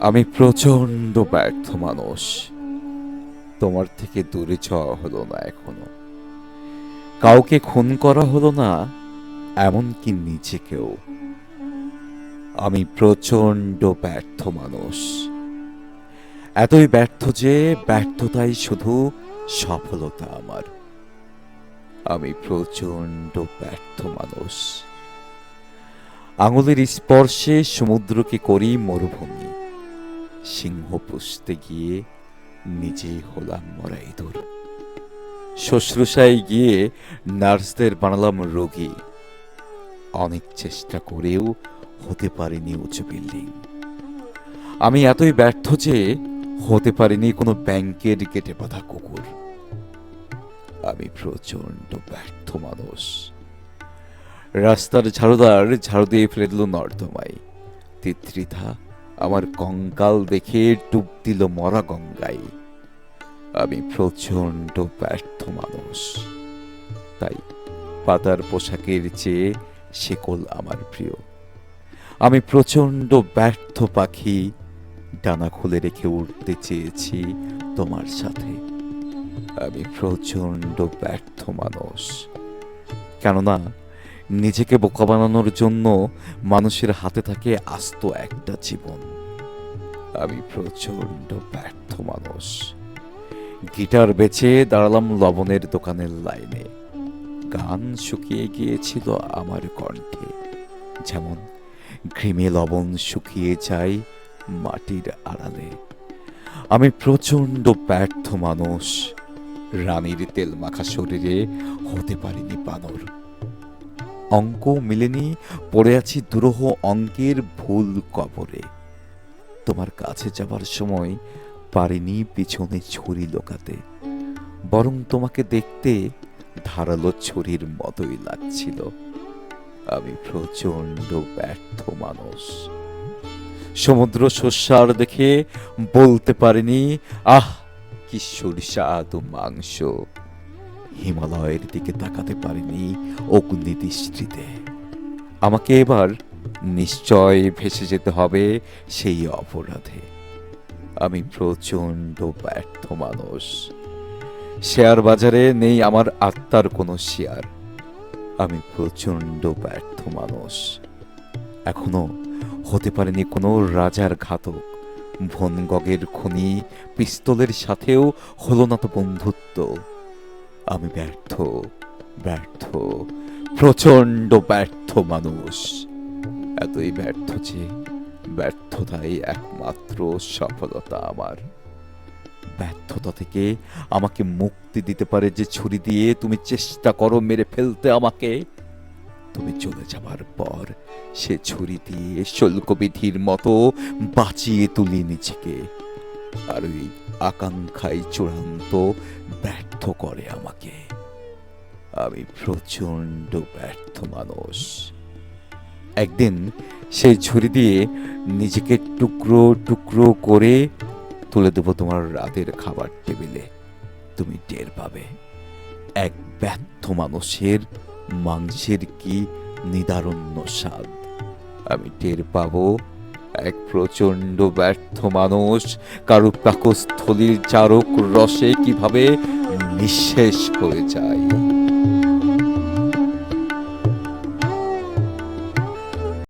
আমি প্রচণ্ড ব্যর্থ মানুষ। তোমার থেকে দূরে যাওয়া হলো না এখনও। কাউকে খুন করা হলো না, এমনকি নিজেকেও। আমি প্রচণ্ড ব্যর্থ মানুষ। এতই ব্যর্থ যে ব্যর্থতাই শুধু সফলতা আমার। আমি প্রচণ্ড ব্যর্থ মানুষ। আঙুলের স্পর্শে সমুদ্রকে করি মরুভূমি। সিংহ পুষতে গিয়ে নিজেই হলাম মরা ইঁদুর শুশ্রূষায় গিয়ে নার্সদের বানালাম রোগী। অনেক চেষ্টা করেও হতে পারিনি উঁচু বিল্ডিং। আমি এতই ব্যর্থ যে হতে পারিনি কোনো ব্যাংকের গেটে বাঁধা কুকুর। আমি প্রচণ্ড ব্যর্থ মানুষ। রাস্তার ঝাড়ুদার ঝাড়ু দিয়ে ফেলে দিল নর্দমায়। তিত্রিধা আমার কঙ্কাল দেখে ডুব দিল মরা গঙ্গায়। আমি প্রচণ্ড ব্যর্থ মানুষ। তাই পাতার পোশাকের চেয়ে শেকল আমার প্রিয়। আমি প্রচণ্ড ব্যর্থ পাখি, ডানা খুলে রেখে উঠতে চেয়েছি তোমার সাথে। আমি প্রচণ্ড ব্যর্থ মানুষ। কেননা নিজেকে বোকা বানানোর জন্য মানুষের হাতে থাকে আস্ত একটা জীবন। আমি প্রচণ্ড ব্যর্থ মানুষ। গিটার বেচে দাঁড়ালাম লবণের দোকানের লাইনে। গান শুকিয়ে গিয়েছিল আমার কণ্ঠে। যেমন, ঘৃমে লবণ শুকিয়ে যায় মাটির আড়ালে। আমি প্রচণ্ড ব্যর্থ মানুষ। রানীর তেল মাখা শরীরে হতে পারিনি বানর অঙ্ক মিলেনি, পড়ে আছি দুরহ অঙ্কের ভুল কবরে। তোমার কাছে যাবার সময় পারিনি পিছনে ছুরি লোকাতে, বরং তোমাকে দেখতে ধারালো ছুরির মতোই লাগছিল। আমি প্রচণ্ড ব্যর্থ মানুষ। সমুদ্র শস্যার দেখে বলতে পারিনি, আহ, কি সুস্বাদ মাংস। হিমালয়ের দিকে তাকাতে পারিনি অগ্নিদৃষ্টিতে আমাকে এবার নিশ্চয় ভেসে যেতে হবে সেই অপরাধে। আমি প্রচণ্ড ব্যর্থ মানুষ। শেয়ার বাজারে নেই আমার আত্মার কোনো শেয়ার। আমি প্রচণ্ড ব্যর্থ মানুষ। এখনও হতে পারেনি কোনো রাজার ঘাতক। ভনগগের খনি পিস্তলের সাথেও হলো না তো বন্ধুত্ব। আমি ব্যর্থ ব্যর্থ প্রচণ্ড ব্যর্থ মানুষ। এতই ব্যর্থ যে ব্যর্থতাই একমাত্র সফলতা আমার। ব্যর্থতা থেকে আমাকে মুক্তি দিতে পারে যে ছুরি দিয়ে তুমি চেষ্টা করো মেরে ফেলতে আমাকে। তুমি চলে যাবার পর সে ছুরি দিয়ে শুল্কবিধির মতো বাঁচিয়ে তুলি নিজেকে। আর ওই আকাঙ্ক্ষায় চূড়ান্ত ব্যর্থ করে আমাকে। আমি প্রচণ্ড ব্যর্থ মানুষ। একদিন সেই ছুরি দিয়ে নিজেকে টুকরো টুকরো করে তুলে দেবো তোমার রাতের খাবার টেবিলে। তুমি টের পাবে, এক ব্যর্থ মানুষের মাংসের কি নিদারণ্য স্বাদ। আমি টের পাবো, এক প্রচণ্ড ব্যর্থ মানুষ কারু পাকস্থলীর চারক রসে কীভাবে নিঃশেষ হয়ে যায়।